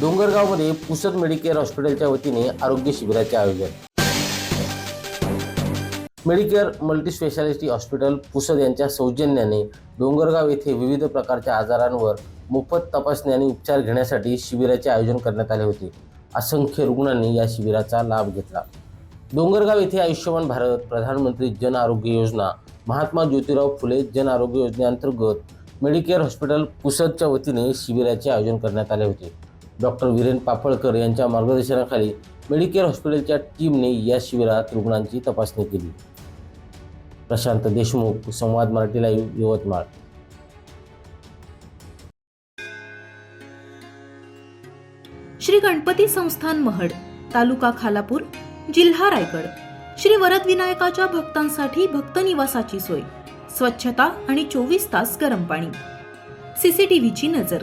डोंगरगावमध्ये Pusad Medicare हॉस्पिटलच्या वतीने आरोग्य शिबिराचे आयोजन. मेडिकेअर मल्टीस्पेशालिटी हॉस्पिटल पुसद यांच्या सौजन्याने डोंगरगाव येथे विविध प्रकारच्या आजारांवर मोफत तपासणी आणि उपचार घेण्यासाठी शिबिराचे आयोजन करण्यात आले होते. असंख्य रुग्णांनी या शिबिराचा लाभ घेतला. डोंगरगाव येथे आयुष्यमान भारत प्रधानमंत्री जन आरोग्य योजना महात्मा ज्योतिराव फुले जन आरोग्य योजनेअंतर्गत मेडिकेअर हॉस्पिटल पुसदच्या वतीने शिबिराचे आयोजन करण्यात आले होते. डॉक्टर वीरेन पापळकर यांच्या मार्गदर्शनाखाली मेडिकेअर हॉस्पिटलच्या टीमने या शिबिरात रुग्णांची तपासणी केली. प्रशांत देशमुख संवाद मराठी लाईव्ह यवतमाळ. श्री गणपती संस्थान महड तालुका खालापूर जिल्हा रायगड. श्री वरद विनायकाच्या भक्तांसाठी भक्त निवासाची सोय स्वच्छता आणि चोवीस तास गरम पाणी. सीसीटीव्हीची नजर.